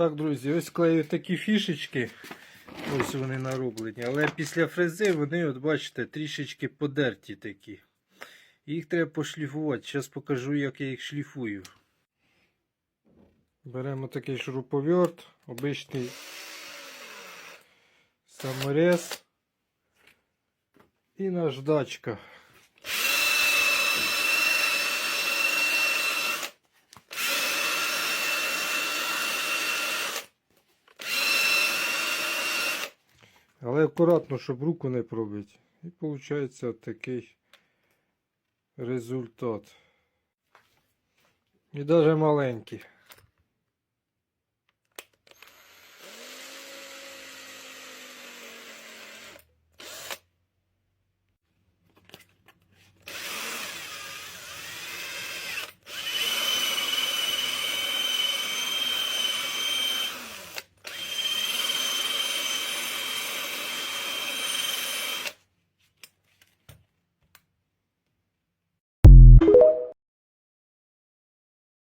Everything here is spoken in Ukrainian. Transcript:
Так, друзі, ось клею такі фішечки. Ось вони нароблені. Але після фрези вони, от бачите, трішечки подерті такі. Їх треба пошліфувати. Зараз покажу, як я їх шліфую. Беремо такий шуруповерт, обичний саморез і наждачка. Але акуратно, щоб руку не пробити. І виходить такий результат. І навіть маленький.